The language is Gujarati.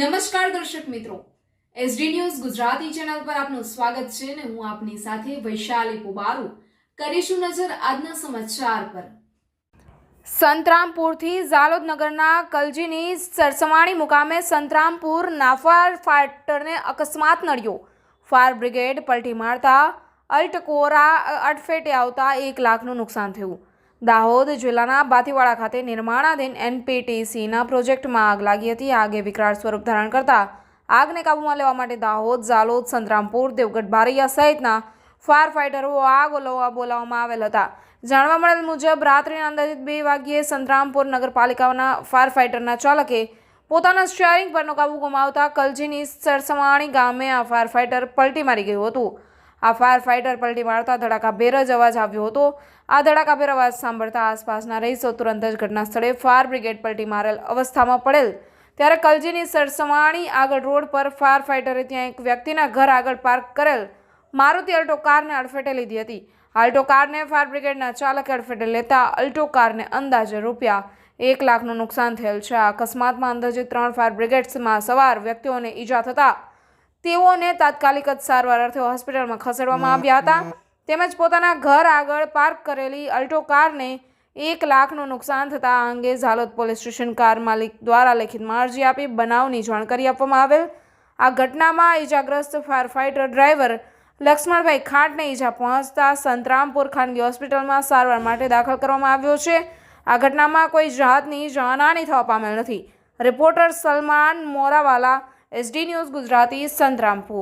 નમસ્કાર દર્શક મિત્રો. એસડી ન્યૂઝ ગુજરાતી ચેનલ પર આપનું સ્વાગત છે અને હું આપની સાથે વૈશાલી પુબારુ. કરીશું નજર આજના સમાચાર પર. સંતરામપુરથી ઝાલોદ નગરના કલજીની સરસમાણી મુકામે સંતરામપુર નાફાર ફાટરને અકસ્માત નડ્યો. ફાયર બ્રિગેડ પલટી મારતા અલ્ટકોરા અડફેટે આવતા એક લાખનું નુકસાન થયું. દાહોદ જિલ્લાના બાતીવાડા ખાતે નિર્માણાધીન એનપીટીસીના પ્રોજેક્ટમાં આગ લાગી હતી. આગે વિકરાળ સ્વરૂપ ધારણ કરતા આગને કાબૂમાં લેવા માટે દાહોદ, ઝાલોદ, સંતરામપુર, દેવગઢ, બારૈયા સહિતના ફાયર ફાઇટરો આગ ઓલવવા બોલાવવામાં આવેલ હતા. જાણવા મળેલ મુજબ, રાત્રિના અંદાજિત બે વાગ્યે સંતરામપુર નગરપાલિકાના ફાયર ફાઇટરના ચાલકે પોતાના સ્ટિયરિંગ પરનો કાબુ ગુમાવતા કલજીની સરસમાણી ગામે આ ફાયર ફાઇટર પલટી મારી ગયું હતું. આ ફાયર ફાઇટર પલટી મારતા ધડાકાભેર જ અવાજ આવ્યો હતો. આ ધડાકાભેર અવાજ સાંભળતા આસપાસના રહીશો તુરંત જ ઘટના સ્થળે ફાયર બ્રિગેડ પલટી મારેલ અવસ્થામાં પડેલ. ત્યારે કલજીની સરસમાણી આગળ રોડ પર ફાયર ફાઇટરે ત્યાં એક વ્યક્તિના ઘર આગળ પાર્ક કરેલ. મારુતિ અલ્ટો કારને અડફેટે લીધી હતી. અલ્ટો કારને ફાયર બ્રિગેડના ચાલકે અડફેટે લેતા અલ્ટો કારને અંદાજે રૂપિયા એક લાખનું નુકસાન થયેલ છે. આ અકસ્માતમાં અંદાજે ત્રણ ફાયર બ્રિગેડ્સમાં સવાર વ્યક્તિઓને ઈજા થતા તેઓને તાત્કાલિક જ સારવાર અર્થે હોસ્પિટલમાં ખસેડવામાં આવ્યા હતા. તેમજ પોતાના ઘર આગળ પાર્ક કરેલી અલ્ટો કારને એક લાખનું નુકસાન થતાં આ અંગે ઝાલોદ પોલીસ સ્ટેશન કાર માલિક દ્વારા લેખિતમાં અરજી આપી બનાવની જાણકારી આપવામાં આવેલ. આ ઘટનામાં ઈજાગ્રસ્ત ફાયર ફાઇટર ડ્રાઈવર લક્ષ્મણભાઈ ખાંટને ઈજા પહોંચતા સંતરામપુર ખાનગી હોસ્પિટલમાં સારવાર માટે દાખલ કરવામાં આવ્યો છે. આ ઘટનામાં કોઈ જાતની જાનહાની થવા પામેલ નથી. Reporter Salman Morawala SD news Gujarati Santrampur.